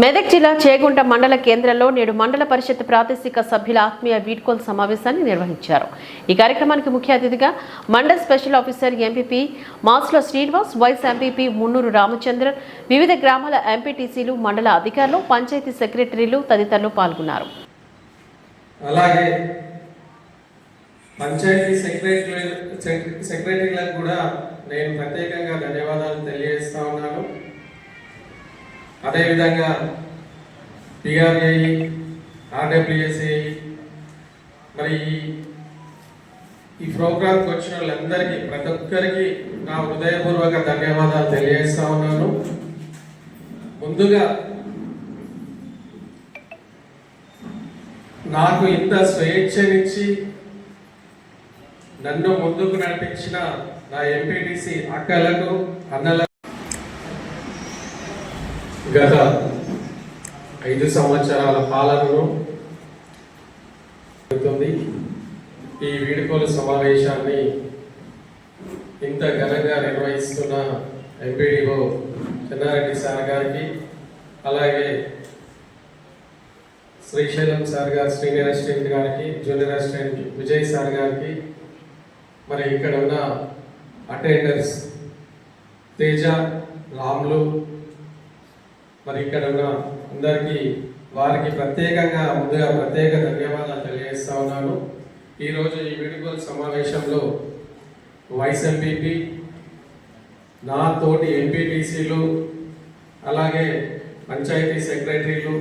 మెదక్ జిల్లా చేగుంట మండల కేంద్రంలో నేడు మండల పరిషత్ ప్రాదేశిక సభ్యుల ఆత్మీయ వీడ్కోల్ సమావేశాన్ని నిర్వహించారు. ఈ కార్యక్రమానికి ముఖ్య అతిథిగా మండల స్పెషల్ ఆఫీసర్ ఎంపీపీ మాస్లో శ్రీనివాస్ వైస్ ఎంపీపీ మున్నూరు రామచంద్రన్ వివిధ గ్రామాల ఎంపీటీసీలు మండల అధికారులు పంచాయతీ సెక్రటరీలు తదితరులు పాల్గొన్నారు. అలాగే పంచాయతీ సెక్రటరీ సెక్రటరీలకు కూడా నేను ప్రత్యేకంగా ధన్యవాదాలు తెలియజేస్తా ఉన్నాను. అదేవిధంగా పిఆర్ఏ ఆర్డబ్ల్యూఎస్ఏ మరి ఈ- ప్రోగ్రాంకి వచ్చిన వాళ్ళందరికీ ప్రతి ఒక్కరికి నా హృదయపూర్వక ధన్యవాదాలు తెలియజేస్తా ఉన్నాను. ముందుగా నాకు ఇంత స్వేచ్ఛనిచ్చి నన్ను ముందుకు నడిపించిన నా ఎంపీటీసీ అక్కలకు అన్నలకు గత ఐదు సంవత్సరాల పాలనను జరుగుతుంది. ఈ వీడుకోలు సమావేశాన్ని ఇంత ఘనంగా నిర్వహిస్తున్న ఎంపీడీఓ చెన్నారెడ్డి సార్ గారికి అలాగే శ్రీశైలం సార్ గారు సీనియర్ అసిస్టెంట్ గారికి జూనియర్ అసిస్టెంట్ విజయ్ సార్ గారికి మరి ఇక్కడ ఉన్న అటెండర్స్ తేజ రాములు మరి ఇక్కడ ఉన్న అందరికీ వారికి ప్రత్యేకంగా ముందుగా ప్రత్యేక ధన్యవాదాలు తెలియజేస్తా ఉన్నాను. ఈరోజు ఈ వీడుకోలు సమావేశంలో వైస్ ఎంపీపీ నా తోటి ఎంపీటీసీలు అలాగే పంచాయతీ సెక్రటరీలు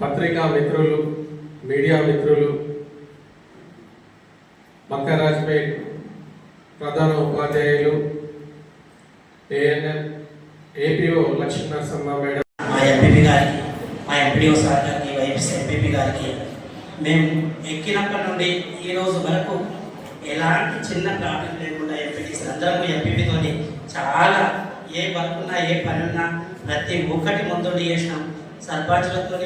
పత్రికా మిత్రులు మీడియా మిత్రులు మక్కరాజ్పేట్ ప్రధాన ఉపాధ్యాయులు ANM APO Lakshmi Narasimha madam. మా ఎంపీపీ గారికి మా ఎంపీడీఓ సార్ గారికి వైఎస్ ఎంపీపీ గారికి మేము ఎక్కినప్పటి నుండి ఈ రోజు వరకు ఎలాంటి చిన్న ప్రాబ్లం లేకుండా ఎంపీటీసీ అందరము ఎంపీపీతో చాలా ఏ వర్క్ ఉన్నా ఏ పని ఉన్నా ప్రతి ఒక్కటి ముందుండి చేసినాం. సర్పంచ్లతో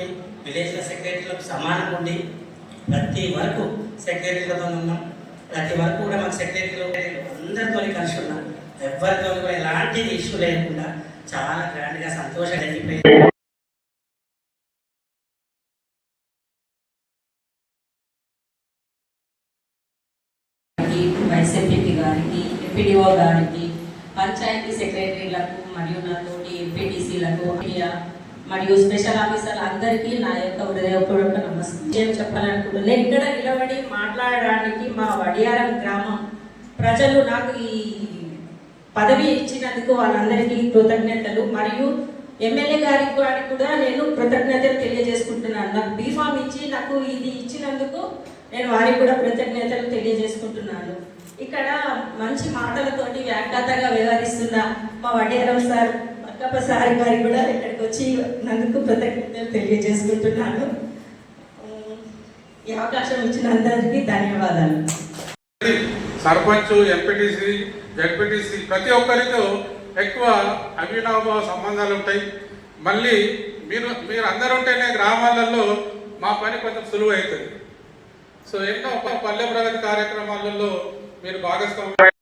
విలేజ్ల సెక్రటరీలకు సమానంగా ఉండి ప్రతి వరకు సెక్రటరీలతో ఉన్నాం. ప్రతి వరకు కూడా మాకు సెక్రటరీలు అందరితో కలిసి ఉన్నాం. ఎవరితో కూడా ఎలాంటి ఇష్యూ లేకుండా చాలా గ్రాండ్గా సంతోషంగా జరిగిపోయింది గారికి, వైస్ గారికి ఎంపీడీఓ గారికి పంచాయతీ సెక్రటరీలకు మరియు నాతోటి ఎంపీటీసీలకు మరియు స్పెషల్ ఆఫీసర్ అందరికీ నా యొక్క హృదయపూర్వక నమస్కారం. ఏం చెప్పాలనుకుంటున్నాను నేను ఇక్కడ నిలబడి మాట్లాడడానికి మా వడియారం గ్రామం ప్రజలు నాకు ఈ పదవి ఇచ్చినందుకు వాళ్ళందరికీ కృతజ్ఞతలు. మరియు ఎమ్మెల్యే గారికి వారికి కూడా నేను కృతజ్ఞతలు తెలియజేసుకుంటున్నాను. నాకు బీఫామ్ ఇచ్చి నాకు ఇది ఇచ్చినందుకు నేను వారికి కూడా కృతజ్ఞతలు తెలియజేసుకుంటున్నాను. ఇక్కడ మంచి మాటలతోటి వ్యాఖ్యాతగా వ్యవహరిస్తున్న మా వడ్డేరం సార్ అక్కప్ప సార్ గారికి కూడా ఇక్కడికి వచ్చి నందుకు కృతజ్ఞతలు తెలియజేసుకుంటున్నాను. ఈ అవకాశం ఇచ్చిన అందరికీ ధన్యవాదాలు. సర్పంచ్ ఎంపీటీసీ జడ్పీటీసీ ప్రతి ఒక్కరితో ఎక్కువ అవినాభావ సంబంధాలు ఉంటాయి. మళ్ళీ మీరు మీరు అందరూ ఉంటేనే గ్రామాలలో మా పని కొంచెం సులువు అవుతుంది సో ఎన్నో పల్లె ప్రగతి కార్యక్రమాలలో మీరు భాగస్వామ్యం